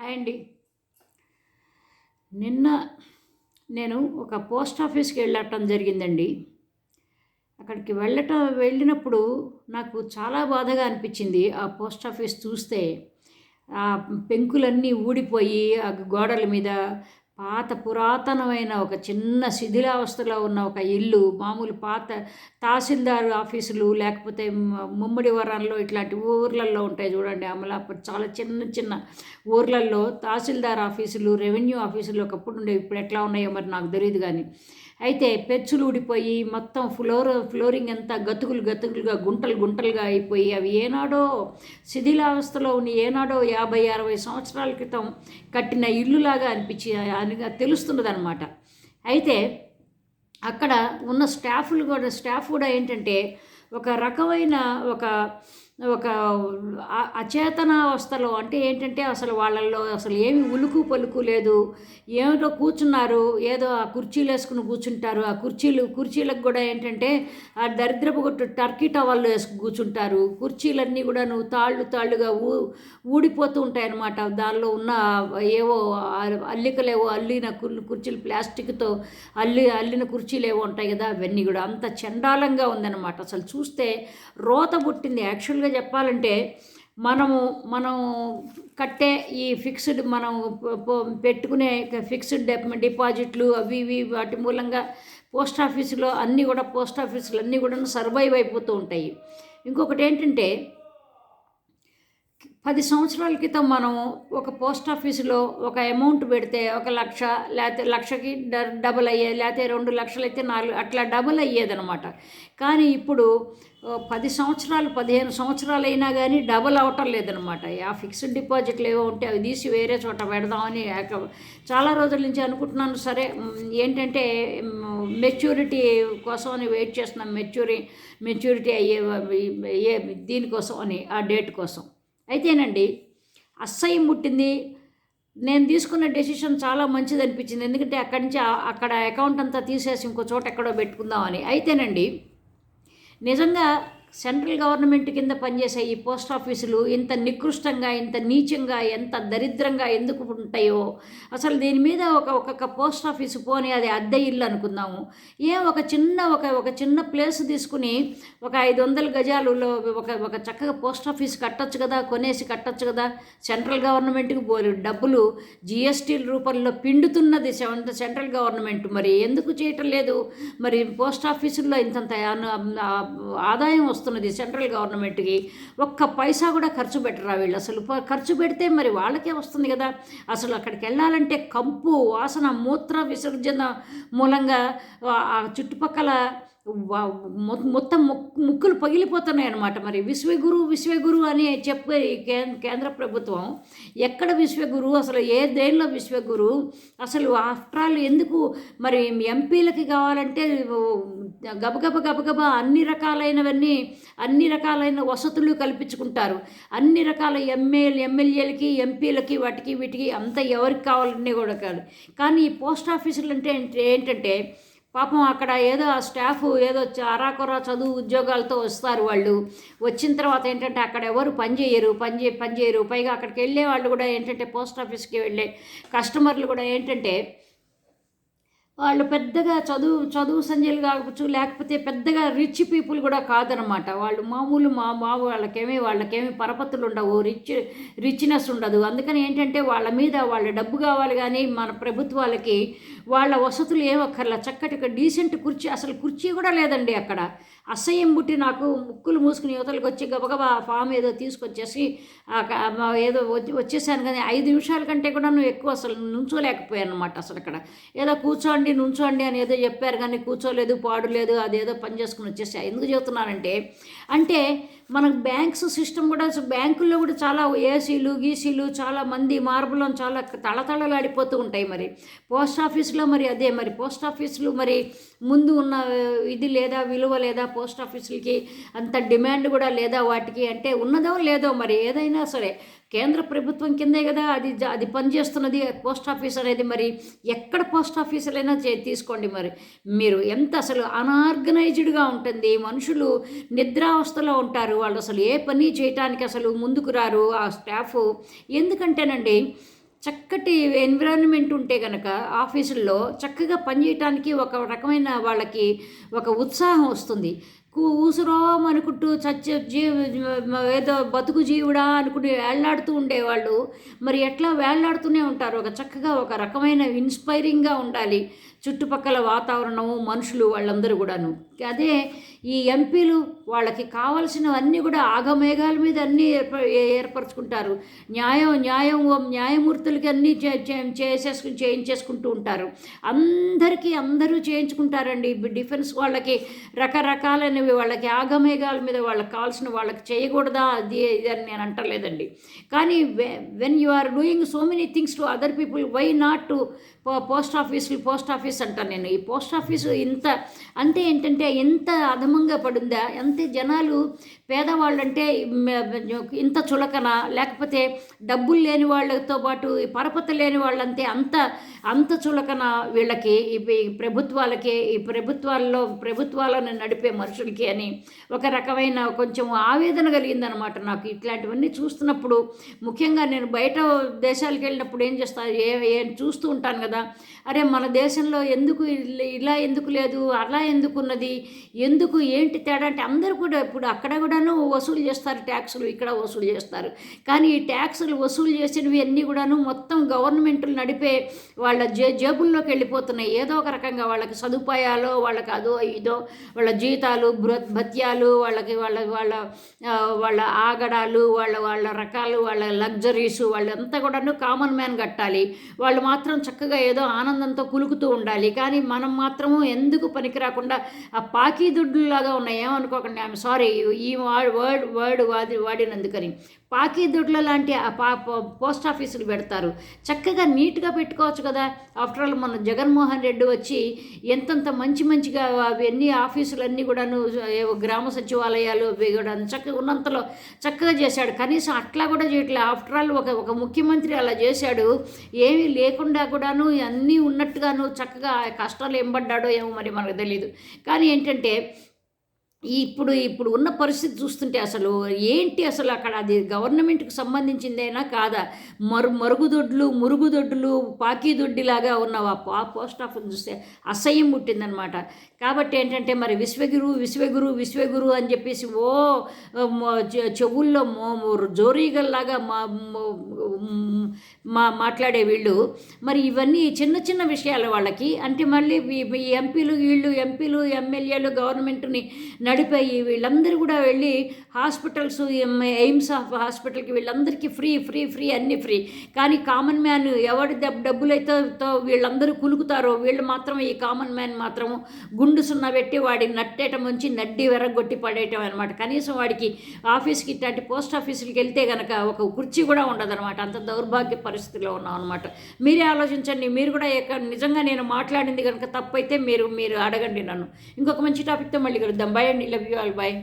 Hi అండి. నిన్న నేను ఒక పోస్ట్ ఆఫీస్కి వెళ్ళటం జరిగిందండి. అక్కడికి వెళ్ళటం వెళ్ళినప్పుడు నాకు చాలా బాధగా అనిపించింది. ఆ పోస్ట్ ఆఫీస్ చూస్తే ఆ పెంకులన్నీ ఊడిపోయి ఆ గోడల మీద పాత పురాతనమైన ఒక చిన్న శిథిలావస్థలో ఉన్న ఒక ఇల్లు మామూలు పాత తహసీల్దార్ ఆఫీసులు లేకపోతే ముమ్మడి వరంలో ఇట్లాంటి ఊర్లలో ఉంటాయి చూడండి అమలాపూర్. చాలా చిన్న చిన్న ఊర్లలో తహసీల్దార్ ఆఫీసులు రెవెన్యూ ఆఫీసులు ఒకప్పుడు ఉండేవి. ఇప్పుడు ఎట్లా ఉన్నాయో మరి నాకు తెలియదు కానీ అయితే పెచ్చులు ఊడిపోయి మొత్తం ఫ్లోర్ ఫ్లోరింగ్ అంతా గతుకులు గతుకులుగా గుంటలు గుంటలుగా అయిపోయి అవి ఏనాడో శిథిలావస్థలో ఉన్న ఏనాడో యాభై అరవై సంవత్సరాల క్రితం కట్టిన ఇల్లులాగా అనిపించి అనిగా తెలుస్తున్నది అనమాట అయితే అక్కడ ఉన్న స్టాఫ్లు కూడా స్టాఫ్ కూడా ఏంటంటే ఒక రకమైన ఒక ఒక అ- అచేతనావస్థలో అంటే ఏంటంటే అసలు వాళ్ళల్లో అసలు ఏమి ఉలుకు పలుకు లేదు. ఏమిటో కూర్చున్నారు. ఏదో ఆ కుర్చీలు వేసుకుని కూర్చుంటారు. ఆ కుర్చీలు కుర్చీలకు కూడా ఏంటంటే ఆ దరిద్రపు కొట్టు టర్కీ టవల్లో వేసుకుని కూర్చుంటారు. కుర్చీలన్నీ కూడా నువ్వు తాళ్ళు తాళ్ళుగా ఊ ఊడిపోతూ ఉంటాయన్నమాట. దానిలో ఉన్న ఏవో అల్లికలేవో అల్లిన కుర్చీలు ప్లాస్టిక్తో అల్లి అల్లిన కుర్చీలు ఏవో ఉంటాయి కదా అవన్నీ కూడా అంత చండాలంగా ఉందన్నమాట. అసలు చూస్తే రోత పుట్టింది. యాక్చువల్గా చెప్పాలంటే మనము మనం కట్టే ఈ ఫిక్స్డ్ మనం పెట్టుకునే ఫిక్స్డ్ డిపాజిట్లు అవి ఇవి వాటి మూలంగా పోస్ట్ ఆఫీసులో అన్నీ కూడా పోస్ట్ ఆఫీసులు అన్నీ కూడా సర్వైవ్ అయిపోతూ ఉంటాయి. ఇంకొకటి ఏంటంటే పది సంవత్సరాల క్రితం మనం ఒక పోస్ట్ ఆఫీసులో ఒక అమౌంట్ పెడితే ఒక లక్ష లేకపోతే లక్షకి డ- డబుల్ అయ్యే లేకపోతే రెండు లక్షలు అయితే నాలుగు అట్లా డబుల్ అయ్యేదనమాట కానీ ఇప్పుడు పది సంవత్సరాలు పదిహేను సంవత్సరాలు అయినా కానీ డబుల్ అవటం లేదనమాట ఆ ఫిక్స్డ్ డిపాజిట్లు ఏవో ఉంటే అవి తీసి వేరే చోట పెడదామని చాలా రోజుల నుంచి అనుకుంటున్నాను. సరే ఏంటంటే మెచ్యూరిటీ కోసం అని వెయిట్ చేస్తున్నాం. మెచ్యూరి మెచ్యూరిటీ అయ్యే దీనికోసం అని ఆ డేట్ కోసం. అయితేనండి అస్సయం పుట్టింది. నేను తీసుకున్న డెసిషన్ చాలా మంచిది అనిపించింది. ఎందుకంటే అక్కడి నుంచి అక్కడ అకౌంట్ అంతా తీసేసి ఇంకో చోట ఎక్కడో పెట్టుకుందామని. అయితేనండి నిజంగా సెంట్రల్ గవర్నమెంట్ కింద పనిచేసే ఈ పోస్ట్ ఆఫీసులు ఇంత నికృష్టంగా ఇంత నీచంగా ఎంత దరిద్రంగా ఎందుకు ఉంటాయో అసలు దీని మీద ఒక ఒక్కొక్క పోస్ట్ ఆఫీసు పోని అది అద్దె ఇల్లు అనుకుందాము. ఏ ఒక చిన్న ఒక ఒక చిన్న ప్లేస్ తీసుకుని ఒక ఐదు వందల గజాలలో ఒక ఒక చక్కగా పోస్ట్ ఆఫీస్ కట్టొచ్చు కదా కొనేసి కట్టొచ్చు కదా సెంట్రల్ గవర్నమెంట్కి పోలే డబ్బులు జిఎస్టీ రూపంలో పిండుతున్నది సెంట్రల్ గవర్నమెంట్. మరి ఎందుకు చేయటం లేదు? మరి పోస్ట్ ఆఫీసుల్లో ఇంతంత ఆదాయం వస్తుంది. వస్తున్నది సెంట్రల్ గవర్నమెంట్కి. ఒక్క పైసా కూడా ఖర్చు పెట్టరా వీళ్ళు? అసలు ఖర్చు పెడితే మరి వాళ్ళకే వస్తుంది కదా. అసలు అక్కడికి వెళ్ళాలంటే కంపు వాసన మూత్ర విసర్జన మూలంగా ఆ- చుట్టుపక్కల మొత్తం ముక్కు ముక్కులు పగిలిపోతున్నాయి అన్నమాట మరి. విశ్వగురు విశ్వగురు అని చెప్పే ఈ కేంద్ర ప్రభుత్వం ఎక్కడ విశ్వగురు అసలు ఏ దేనిలో విశ్వగురు? అసలు ఆఫ్టర్ ఆల్ ఎందుకు? మరి ఎంపీలకి కావాలంటే గబగబ గబగబ అన్ని రకాలైనవన్నీ అన్ని రకాలైన వసతులు కల్పించుకుంటారు. అన్ని రకాల ఎమ్మెల్యే ఎమ్మెల్యేలకి ఎంపీలకి వాటికి వీటికి అంత ఎవరికి కావాలన్నీ కూడా కాదు. కానీ ఈ పోస్ట్ ఆఫీసులు అంటే ఏంటంటే పాపం అక్కడ ఏదో ఆ స్టాఫ్ ఏదో చ- చదువు ఉద్యోగాలతో వస్తారు వాళ్ళు. వచ్చిన తర్వాత ఏంటంటే అక్కడ ఎవరు పని చేయరు పని పనిచేయరు పైగా అక్కడికి వెళ్ళే వాళ్ళు కూడా ఏంటంటే పోస్ట్ ఆఫీస్కి వెళ్ళే కస్టమర్లు కూడా ఏంటంటే వాళ్ళు పెద్దగా చదువు చదువు సంజయులు కావచ్చు లేకపోతే పెద్దగా రిచ్ పీపుల్ కూడా కాదనమాట. వాళ్ళు మామూలు మా మా వాళ్ళకేమీ వాళ్ళకేమీ పరపతులు ఉండవు. రిచ్ రిచ్నెస్ ఉండదు. అందుకని ఏంటంటే వాళ్ళ మీద వాళ్ళ డబ్బు కావాలి కానీ మన ప్రభుత్వాలకి వాళ్ళ వసతులు ఏమక్కర్లా చక్కటి డీసెంట్ కుర్చీ అసలు కుర్చీ కూడా లేదండి అక్కడ. అసహ్యం పుట్టి నాకు ముక్కులు మూసుకుని యువతలకు వచ్చి గబగబా ఫామ్ ఏదో తీసుకొచ్చేసి ఏదో వచ్చి- వచ్చేసాను కానీ ఐదు నిమిషాల కంటే కూడా నువ్వు ఎక్కువ అసలు నుంచోలేకపోయాను అనమాట అసలు అక్కడ. ఏదో కూర్చోండి నుంచోండి అని ఏదో చెప్పారు కానీ కూర్చోలేదు పాడులేదు అదేదో పని చేసుకుని వచ్చేసా. ఎందుకు చెబుతున్నానంటే అంటే మనకు బ్యాంక్స్ సిస్టమ్ కూడా బ్యాంకుల్లో కూడా చాలా ఏసీలు గీసీలు చాలా మంది మార్బులం చాలా తళతళలాడిపోతూ ఉంటాయి మరి. పోస్ట్ ఆఫీస్లో మరి అదే మరి. పోస్ట్ ఆఫీసులు మరి ముందు ఉన్న ఇది లేదా విలువ లేదా పోస్ట్ ఆఫీసులకి అంత డిమాండ్ కూడా లేదా వాటికి? అంటే ఉన్నదో లేదో మరి ఏదైనా సరే కేంద్ర ప్రభుత్వం కిందే కదా అది అది పనిచేస్తున్నది పోస్ట్ ఆఫీస్ అనేది మరి ఎక్కడ పోస్ట్ ఆఫీసులైనా చే తీసుకోండి మరి. మీరు ఎంత అసలు అనార్గనైజ్డ్గా ఉంటుంది మనుషులు నిద్రావస్థలో ఉంటారు వాళ్ళు అసలు ఏ పని చేయటానికి అసలు ముందుకు రారు ఆ స్టాఫ్. ఎందుకంటేనండి చక్కటి ఎన్విరాన్మెంట్ ఉంటే కనుక ఆఫీసుల్లో చక్కగా పనిచేయటానికి ఒక రకమైన వాళ్ళకి ఒక ఉత్సాహం వస్తుంది. ఊసురోం అనుకుంటూ చచ్చే జీవ ఏదో బతుకు జీవుడా అనుకుని వేళ్ళాడుతూ ఉండేవాళ్ళు. మరి ఎట్లా వేళ్ళాడుతూనే ఉంటారు? ఒక చక్కగా ఒక రకమైన ఇన్స్పైరింగ్గా ఉండాలి. చుట్టుపక్కల వాతావరణము మనుషులు వాళ్ళందరూ కూడాను. అదే ఈ ఎంపీలు వాళ్ళకి కావలసినవన్నీ కూడా ఆగమేఘాల మీద అన్నీ ఏర్ప ఏర్పరచుకుంటారు. న్యాయం న్యాయం న్యాయమూర్తులకి అన్నీ చే చే- చేసేసుకుని చేయించేసుకుంటూ ఉంటారు. అందరికీ అందరూ చేయించుకుంటారండి. డిఫెన్స్ వాళ్ళకి రకరకాలైన రకరకాలైనవి వాళ్ళకి ఆగమేఘాల మీద వాళ్ళకి కావాల్సిన వాళ్ళకి చేయకూడదా? అది ఇది అని నేను అంటలేదండి. కానీ when you are doing so many things to other people why not to post ఆఫీసులు పోస్ట్ ఆఫీస్ అంటాను నేను. ఈ పోస్ట్ ఆఫీసు ఇంత అంటే ఏంటంటే ఎంత అధమంగా పడిందా? అంతే జనాలు పేదవాళ్ళంటే అంటే ఇంత చులకన లేకపోతే డబ్బులు లేని వాళ్ళతో పాటు ఈ పరపత లేని వాళ్ళంతే అంత అంత చులకన వీళ్ళకి ఈ ప్రభుత్వాలకే ప్రభుత్వాలకి ఈ ప్రభుత్వాల్లో ప్రభుత్వాలను నడిపే మనుషులు మనుషులకి అని ఒక రకమైన కొంచెం ఆవేదన కలిగిందనమాట నాకు. ఇట్లాంటివన్నీ చూస్తున్నప్పుడు ముఖ్యంగా నేను బయట దేశాలకు వెళ్ళినప్పుడు ఏం చేస్తాను ఏ ఏం చూస్తూ ఉంటాను కదా. అరే మన దేశంలో ఎందుకు ఇలా ఎందుకు లేదు అలా ఎందుకు ఉన్నది ఎందుకు ఏంటి తేడా అంటే అందరూ కూడా ఇప్పుడు అక్కడ కూడాను వసూలు చేస్తారు ట్యాక్సులు ఇక్కడ వసూలు చేస్తారు. కానీ ఈ ట్యాక్సులు వసూలు చేసినవి అన్నీ కూడాను మొత్తం గవర్నమెంట్లు నడిపే వాళ్ళ జే జేబుల్లోకి వెళ్ళిపోతున్నాయి. ఏదో ఒక రకంగా వాళ్ళకి సదుపాయాలు వాళ్ళకి అదో ఇదో వాళ్ళ జీతాలు భత్యాలు వాళ్ళకి వాళ్ళ వాళ్ళ వాళ్ళ ఆగడాలు వాళ్ళ వాళ్ళ రకాలు వాళ్ళ లగ్జరీస్ వాళ్ళంతా కూడాను కామన్ మ్యాన్ కట్టాలి. వాళ్ళు మాత్రం చక్కగా ఏదో ఆనందంతో కులుకుతూ ఉండాలి. కానీ మనం మాత్రము ఎందుకు పనికి రాకుండా ఆ పాకీ దుడ్డులాగా ఉన్నాయి ఏమనుకోకండి ఐఎమ్ సారీ ఈ వా- వర్డ్ వర్డ్ వాడి వాడినందుకని. పాకీ దొడ్ల లాంటి ఆ పా పోస్ట్ ఆఫీసులు పెడతారు. చక్కగా నీట్గా పెట్టుకోవచ్చు కదా. ఆఫ్టర్ ఆల్ మన జగన్మోహన్ రెడ్డి వచ్చి ఎంతంత మంచి మంచిగా అవన్నీ ఆఫీసులన్నీ కూడాను గ్రామ సచివాలయాలు అవి కూడా చక్కగా ఉన్నంతలో చక్కగా చేశాడు. కనీసం అట్లా కూడా చేయట్లేదు ఆఫ్టర్ ఆల్ ఒక ఒక ముఖ్యమంత్రి అలా చేశాడు. ఏమీ లేకుండా కూడాను అన్నీ ఉన్నట్టుగాను చక్కగా కష్టాలు ఏం పడ్డాడో ఏమో మరి మనకు తెలియదు కానీ ఏంటంటే ఇప్పుడు ఇప్పుడు ఉన్న పరిస్థితి చూస్తుంటే అసలు ఏంటి అసలు అక్కడ అది గవర్నమెంట్కి సంబంధించిందేనా కాదా? మరు మరుగుదొడ్లు మురుగుదొడ్లు పాకీదొడ్డిలాగా ఉన్న ఆ పా పోస్ట్ ఆఫీస్ చూస్తే అసహ్యం పుట్టిందనమాట కాబట్టి ఏంటంటే మరి విశ్వగురు విశ్వగురు విశ్వగురు అని చెప్పేసి ఓ చె- చెవుల్లో జోరీగల్లాగా మా మా మాట్లాడే వీళ్ళు. మరి ఇవన్నీ చిన్న చిన్న విషయాలు వాళ్ళకి. అంటే మళ్ళీ ఈ ఎంపీలు వీళ్ళు ఎంపీలు ఎమ్మెల్యేలు గవర్నమెంట్ని నడిపాయి. వీళ్ళందరూ కూడా వెళ్ళి హాస్పిటల్స్ ఎయిమ్స్ ఆఫ్ హాస్పిటల్కి వీళ్ళందరికీ ఫ్రీ ఫ్రీ ఫ్రీ అన్ని ఫ్రీ. కానీ కామన్ మ్యాన్ ఎవరి దెబ్ డబ్బులైతే తో వీళ్ళందరూ కులుకుతారో వీళ్ళు మాత్రం ఈ కామన్ మ్యాన్ మాత్రం గుండు సున్న పెట్టి వాడి నట్టేయటం నుంచి నడ్డి వెరగొట్టి పడేయటం అనమాట కనీసం వాడికి ఆఫీస్కి ఇట్లాంటి పోస్ట్ ఆఫీసులకి వెళ్తే కనుక ఒక కుర్చీ కూడా ఉండదన్నమాట. అంత దౌర్భాగ్య పరిస్థితిలో ఉన్నాం అనమాట మీరే ఆలోచించండి. మీరు కూడా ఎక్కడ నిజంగా నేను మాట్లాడింది కనుక తప్పైతే మీరు మీరు అడగండి నన్ను. ఇంకొక మంచి టాపిక్తో మళ్ళీ కలుద్దాం. బాయ్ అండి లవ్ యూ ఆల్ బాయ్